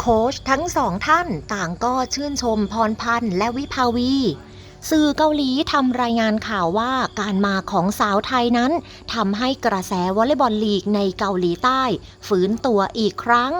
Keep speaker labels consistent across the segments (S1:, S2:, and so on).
S1: โค้ชทั้งสองท่านต่างก็ชื่นชมพรพันธ์และวิภาวี สื่อเกาหลีทำรายงานข่าวว่าการมาของสาวไทยนั้นทำให้กระแสวอลเลย์บอลลีกในเกาหลีใต้ฟื้นตัวอีกครั้ง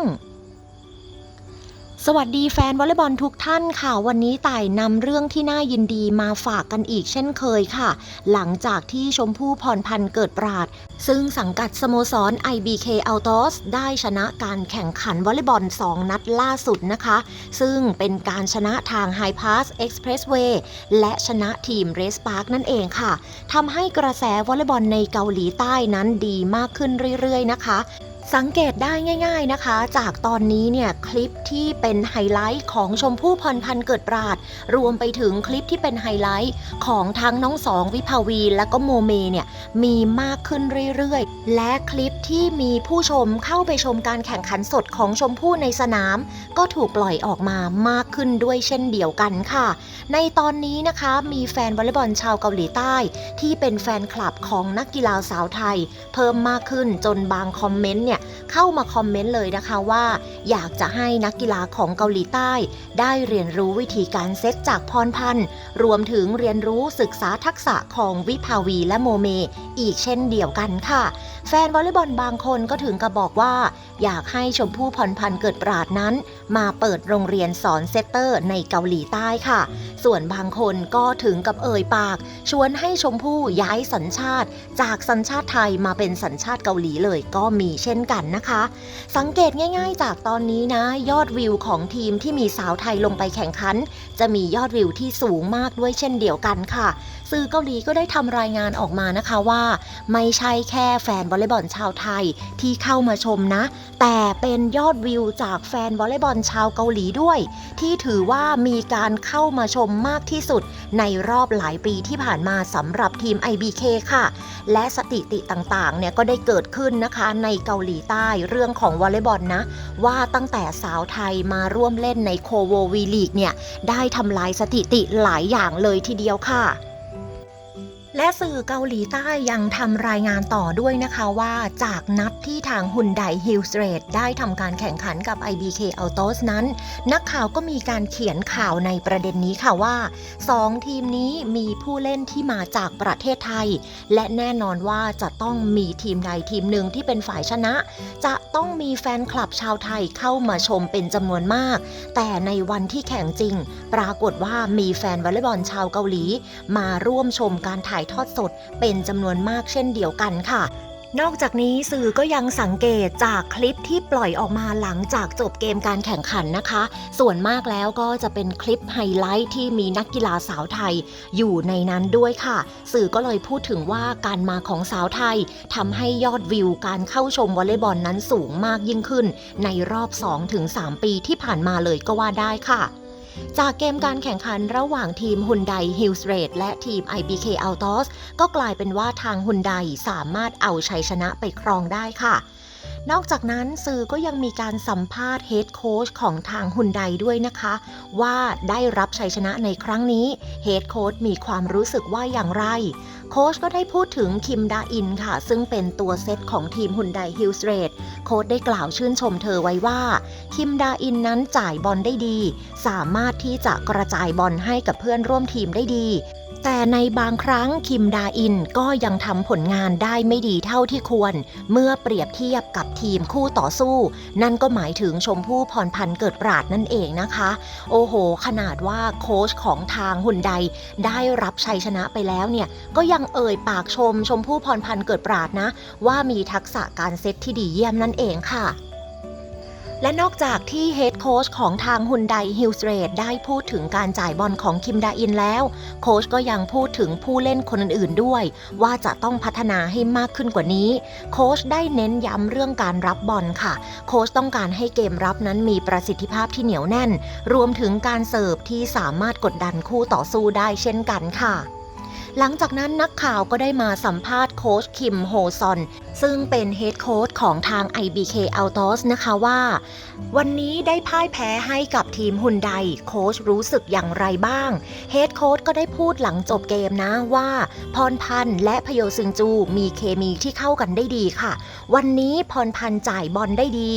S1: สวัสดีแฟนวอลเลย์บอลทุกท่านค่ะ วันนี้ต่ายนำเรื่องที่น่ายินดีมาฝากกันอีกเช่นเคยค่ะ หลังจากที่ชมพู่พรพันธ์เกิดปราด ซึ่งสังกัดสโมสร IBK Autos ได้ชนะการแข่งขันวอลเลย์บอล 2 นัดล่าสุดนะคะ ซึ่งเป็นการชนะทาง High Pass Expressway และชนะทีม Race Park นั่นเองค่ะทำให้กระแสวอลเลย์บอลในเกาหลีใต้นั้นดีมากขึ้นเรื่อยๆนะคะ สังเกตได้ง่าย ๆนะคะ จากตอนนี้เนี่ยคลิปที่เป็นไฮไลท์ของชมพู่พรพันธ์เกิดปราด รวมไปถึงคลิปที่เป็นไฮไลท์ของทั้งน้องสองวิภาวี และก็โมเมเนี่ยมีมากขึ้นเรื่อยๆ และคลิปที่มีผู้ชมเข้าไปชมการแข่งขันสดของชมพู่ในสนาม ก็ถูกปล่อยออกมามากขึ้นด้วยเช่นเดียวกันค่ะ ในตอนนี้นะคะมีแฟนวอลเลย์บอลชาวเกาหลีใต้ ที่เป็นแฟนคลับของนักกีฬาสาวไทย เพิ่มมากขึ้นจนบางคอมเมนต์เนี่ยเข้ามาคอมเมนต์เลยนะคะว่า อยากจะให้นักกีฬาของเกาหลีใต้ ได้เรียนรู้วิธีการเซตจากพรพันธ์รวมถึงเรียนรู้ศึกษาทักษะของวิภาวีและโมเม อีกเช่นเดียวกันค่ะ แฟนวอลเลย์บอลบางคนก็ถึงกับบอกว่า อยากให้ชมพู่พรพันธ์เกิดปราดนั้น มาเปิดโรงเรียนสอนเซตเตอร์ในเกาหลีใต้ค่ะ ส่วนบางคนก็ถึงกับเอ่ยปาก ชวนให้ชมพู่ย้ายสัญชาติ จากสัญชาติไทยมาเป็นสัญชาติเกาหลีเลยก็มีเช่นกันนะคะ สังเกตง่าย ๆ จากตอนนี้นะ ยอดวิวของทีมที่มีสาวไทยลงไปแข่งขัน จะมียอดวิวที่สูงมากด้วยเช่นเดียวกันค่ะ สื่อเกาหลีก็ได้ทำรายงานออกมานะคะว่า ไม่ใช่แค่แฟนวอลเลย์บอลชาวไทยที่เข้ามาชมนะ แต่เป็นยอดวิวจากแฟนวอลเลย์บอลชาวเกาหลีด้วย ที่ถือว่ามีการเข้ามาชมมากที่สุด ในรอบหลายปีที่ผ่านมาสำหรับทีม IBK ค่ะ และสถิติต่างๆเนี่ยก็ได้เกิดขึ้นนะคะในเกาหลีใต้เรื่องของวอลเลย์บอลนะ ว่าตั้งแต่สาวไทยมาร่วมเล่นในโคโววีลีกเนี่ยได้ทำลายสถิติหลายอย่างเลยทีเดียวค่ะ และสื่อเกาหลีใต้ยังทำรายงานต่อด้วยนะคะว่าจากนัดที่ทางฮุนไดฮิลสเตรดได้ทำการแข่งขันกับ IBK Autos นั้น นักข่าวก็มีการเขียนข่าวในประเด็นนี้ค่ะว่า 2 ทีมนี้มีผู้เล่นที่มาจากประเทศไทย และแน่นอนว่าจะต้องมีทีมใดทีมหนึ่งที่เป็นฝ่ายชนะ จะต้องมีแฟนคลับชาวไทยเข้ามาชมเป็นจำนวนมาก แต่ในวันที่แข่งจริง ปรากฏว่ามีแฟนวอลเลย์บอลชาวเกาหลี มาร่วมชมการถ่ายทอดสดเป็นจำนวนมากเช่นเดียวกันค่ะ นอกจากนี้สื่อก็ยังสังเกตจากคลิปที่ปล่อยออกมาหลังจากจบเกมการแข่งขันนะคะ ส่วนมากแล้วก็จะเป็นคลิปไฮไลท์ที่มีนักกีฬาสาวไทยอยู่ในนั้นด้วยค่ะ สื่อก็เลยพูดถึงว่าการมาของสาวไทยทำให้ยอดวิวการเข้าชมวอลเลย์บอลนั้นสูงมากยิ่งขึ้น ในรอบ 2-3 ปีที่ผ่านมาเลยก็ว่าได้ค่ะ จากเกมการแข่งขันระหว่างทีมฮุนไดฮิลส์เรดและทีม IBK Autos ก็กลายเป็นว่าทางฮุนไดสามารถเอาชัยชนะไปครองได้ค่ะ นอกจากนั้นสื่อก็ยังมีการสัมภาษณ์เฮดโค้ชของทางฮุนไดด้วยนะคะ ว่าได้รับชัยชนะในครั้งนี้เฮดโค้ชมีความรู้สึกว่าอย่างไร โค้ชก็ได้พูดถึงคิมดาอินค่ะ ซึ่งเป็นตัวเซตของทีมฮุนไดฮิลส์เรดโค้ชได้กล่าวชื่นชมเธอไว้ว่า คิมดาอินนั้นจ่ายบอลได้ดี สามารถที่จะกระจายบอลให้กับเพื่อนร่วมทีมได้ดี แต่ในบางครั้งคิมดาอินก็ยังทำผลงานได้ไม่ดีเท่าที่ควร เมื่อเปรียบเทียบกับทีมคู่ต่อสู้ นั่นก็หมายถึงชมพู่พรพันธ์เกิดปราดนั่นเองนะคะ โอ้โห ขนาดว่าโค้ชของทางหุ่นใด ได้รับชัยชนะไปแล้วเนี่ย ก็ยังเอ่ยปากชมชมพู่พรพันธ์เกิดปราดนะ ว่ามีทักษะการเซตที่ดีเยี่ยมนั่นเองค่ะ และนอกจากที่เฮดโค้ชของทางฮุนไดฮิลส์เรดได้พูดถึงการจ่ายบอลของคิมดาอินแล้ว โค้ชก็ยังพูดถึงผู้เล่นคนอื่นๆด้วย ว่าจะต้องพัฒนาให้มากขึ้นกว่านี้ โค้ชได้เน้นย้ำเรื่องการรับบอลค่ะ โค้ชต้องการให้เกมรับนั้นมีประสิทธิภาพที่เหนียวแน่น รวมถึงการเสิร์ฟที่สามารถกดดันคู่ต่อสู้ได้เช่นกันค่ะ หลังจากนั้นนักข่าวก็ได้มาสัมภาษณ์โค้ชคิมโฮซอน ซึ่งเป็นเฮดโค้ชของทาง IBK Autos นะคะว่า วันนี้ได้พ่ายแพ้ให้กับทีมฮุนไดโค้ชรู้สึกอย่างไรบ้างเฮดโค้ชก็ได้พูดหลังจบเกมนะว่า พรพันธ์และพโยซึงจูมีเคมีที่เข้ากันได้ดีค่ะ วันนี้พรพันธ์จ่ายบอลได้ดี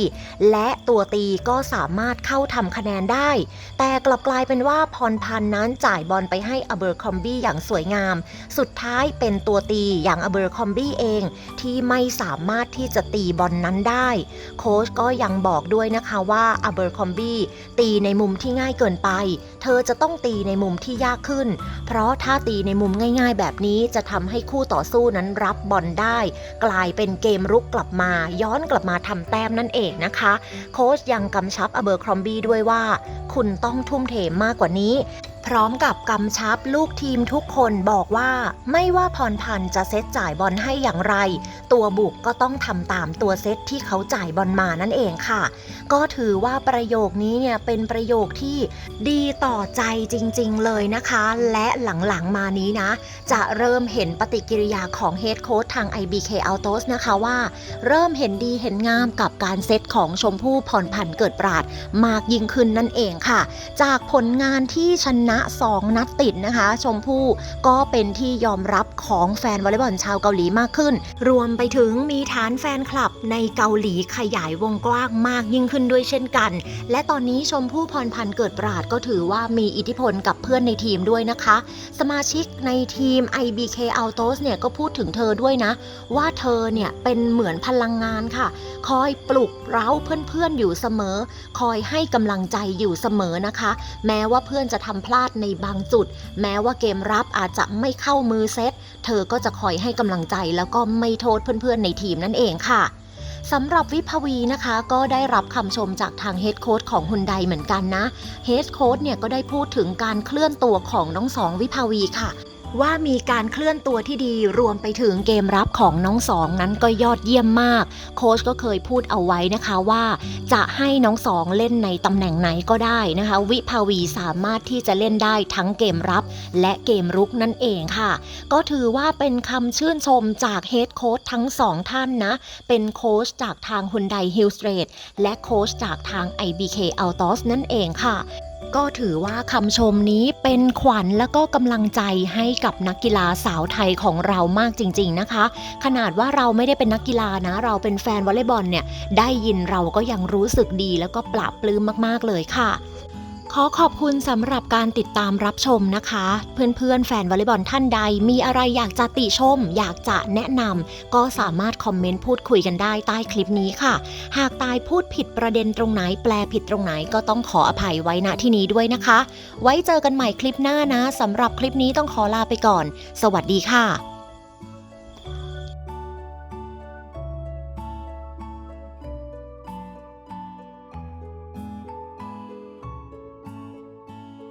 S1: และตัวตีก็สามารถเข้าทำคะแนนได้ แต่กลับกลายเป็นว่าพรพันธ์นั้นจ่ายบอลไปให้อเบอร์คอมบี้อย่างสวยงาม สุดท้ายเป็นตัวตีอย่างอเบอร์คอมบี้เองที่ไม่สามารถที่จะตีบอลนนั้นได้ โค้ชก็ยังบอกด้วยนะคะว่าอเบอร์คอมบี้ตีในมุมที่ง่ายเกินไป เธอจะต้องตีในมุมที่ยากขึ้น เพราะถ้าตีในมุมง่ายๆ แบบนี้จะทำให้คู่ต่อสู้นั้นรับบอลได้ กลายเป็นเกมรุกกลับมา ย้อนกลับมาทำแต้มนั่นเองนะคะ โค้ชยังกำชับอเบอร์คอมบี้ด้วยว่า คุณต้องทุ่มเทมากกว่านี้ ร้อมกับกำชับลูกทีมทุกคนบอกว่าไม่ว่าพรพันธ์จะเซตจ่ายบอลให้อย่างไร ตัวบุกก็ต้องทำตามตัวเซตที่เขาจ่ายบอลมานั่นเองค่ะ ก็ถือว่าประโยคนี้เนี่ยเป็นประโยคที่ดีต่อใจจริงๆเลยนะคะ และหลังๆมานี้นะ จะเริ่มเห็นปฏิกิริยาของเฮดโค้ชทาง IBK Autos นะคะว่า เริ่มเห็นดีเห็นงามกับการเซตของชมพู่พรพันธ์เกิดปราดมากยิ่งขึ้นนั่นเองค่ะ จากผลงานที่ชนะ2นัดติดนะคะ ชมพู่ก็เป็นที่ยอมรับของแฟนวอลเลย์บอลชาวเกาหลีมากขึ้น รวมไปถึงมีฐานแฟนคลับในเกาหลีขยายวงกว้างมากยิ่งขึ้นด้วยเช่นกัน และตอนนี้ชมพู่พรพันธ์เกิดปราดก็ถือว่ามีอิทธิพลกับเพื่อนในทีมด้วยนะคะ สมาชิกในทีม IBK Autos เนี่ยก็พูดถึงเธอด้วยนะ ว่าเธอเนี่ยเป็นเหมือนพลังงานค่ะ คอยปลุกเร้าเพื่อนๆอยู่เสมอ คอยให้กำลังใจอยู่เสมอนะคะ แม้ว่าเพื่อนจะทำพลาดในบางจุด แม้ว่าเกมรับอาจจะไม่เข้ามือเซต เธอก็จะคอยให้กำลังใจแล้วก็ไม่โทษเพื่อนๆในทีมนั่นเองค่ะสำหรับวิภวีนะคะก็ได้รับคำชมจากทางเฮดโค้ดของฮุนไดเหมือนกันนะเฮดโค้ดเนี่ยก็ได้พูดถึงการเคลื่อนตัวของน้องสองวิภาวีค่ะ ว่ามีการเคลื่อนตัวที่ดีรวมไปถึงเกมรับของน้องสองนั้นก็ยอดเยี่ยมมาก โค้ชก็เคยพูดเอาไว้นะคะว่า จะให้น้องสองเล่นในตำแหน่งไหนก็ได้นะคะ วิภาวีสามารถที่จะเล่นได้ทั้งเกมรับ และเกมรุกนั่นเองค่ะ ก็ถือว่าเป็นคำชื่นชมจากเฮดโค้ชทั้งสองท่านนะ เป็นโค้ชจากทาง Hyundai Hill Street และโค้ชจากทาง IBK Autos นั่นเองค่ะ ก็ถือว่าคำชมนี้เป็นขวัญและก็กำลังใจให้กับนักกีฬาสาวไทยของเรามากจริง ๆนะคะ ขนาดว่าเราไม่ได้เป็นนักกีฬานะ เราเป็นแฟนวอลเลย์บอลเนี่ยได้ยินเราก็ยังรู้สึกดีแล้วก็ปลาบปลื้มมากๆเลยค่ะ ขอขอบคุณสำหรับการติดตามรับชมนะคะ เพื่อนๆ แฟนวอลเลย์บอลท่านใด มีอะไรอยากจะติชม อยากจะแนะนำก็สามารถคอมเมนต์พูดคุยกันได้ใต้คลิปนี้ค่ะ หากตายพูดผิดประเด็นตรงไหน แปลผิดตรงไหนก็ต้องขออภัยไว้ณที่นี้ด้วยนะคะ ไว้เจอกันใหม่คลิปหน้านะสำหรับคลิปนี้ต้องขอลาไปก่อน สวัสดีค่ะ